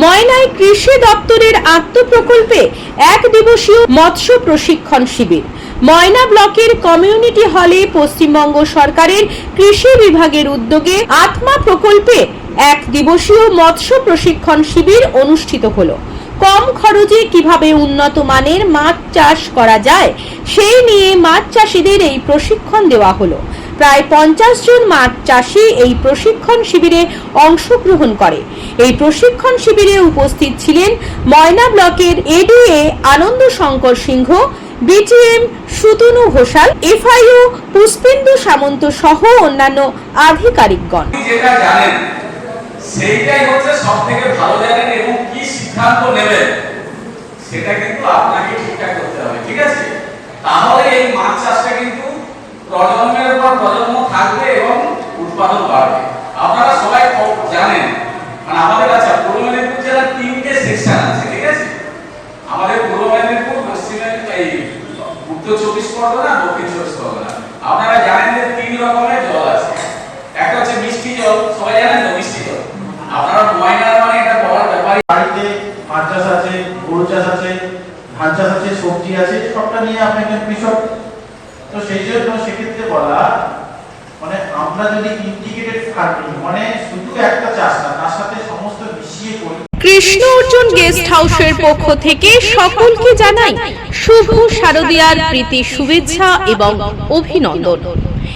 ময়নায় কৃষি দপ্তরের আত্মপ্রকল্পে এক দিবসীয় মৎস্য প্রশিক্ষণ শিবির। ময়না ব্লকের কমিউনিটি হলে পশ্চিমবঙ্গ সরকারের কৃষি বিভাগের উদ্যোগে আত্মা প্রকল্পে এক দিবসীয় মৎস্য প্রশিক্ষণ শিবির অনুষ্ঠিত হলো। কম খরচে কীভাবে উন্নত মানের মাছ চাষ করা যায়, সেই নিয়ে মাছ চাষিদের এই প্রশিক্ষণ দেওয়া হলো। প্রায় পঞ্চাশ জন মাছ চাষি এই প্রশিক্ষণ শিবিরে অংশগ্রহণ করে। এই প্রশিক্ষণ শিবিরে উপস্থিত ছিলেন ময়না ব্লকের ADA Ananda Shankar Singha, BTM Sutanu Ghoshal, FIO Pushpendu Samanta সহ অন্যান্য আধিকারিকগণ। যেটা জানেন, সেইটাই হচ্ছে সব থেকে ভালো জানেন এবং কি সিদ্ধান্ত নেবেন, সেটা কিন্তু আপনাকে ঠিকঠাক করতে হবে, ঠিক আছে? তাহলে এই মাছ চাষটা কিন্তু প্রজন্মের পর প্রজন্ম থাকবে এবং উৎপাদন বাড়বে। আপনারা সবাই জানেন মানে আমাদের কাছে পূর্ব মেদিনীপুর জেলার তিনটে সেকশন আছে, ঠিক আছে? আমাদের পূর্ব মেদিনীপুর, পশ্চিম এই উত্তর চব্বিশ পরগনা, দক্ষিণ চব্বিশ পরগনা। আপনারা জানেন যে তিন রকমের জল আছে। একটা হচ্ছে মিষ্টি জল, সবাই জানেন তো মিষ্টি জল? আপনারা ময়নার মানে এটা বলার ব্যাপার বাড়িতে পাট চাষ আছে গরু চাষ আছে, ধান চাষ আছে, সবজি আছে, সবটা নিয়ে আপনি একজন কৃষক তো সেই জন্য সেক্ষেত্রে বলা মানে আমরা যদি ইন্টিগ্রেটেড ফার্মিং মানে শুধু একটা চাষ না, তার সাথে সমস্ত মিশিয়ে করি। কৃষ্ণ অর্জুন গেস্ট হাউসের পক্ষ থেকে সকলকে জানাই শুভ শারদীয়ার প্রীতি শুভেচ্ছা এবং অভিনন্দন।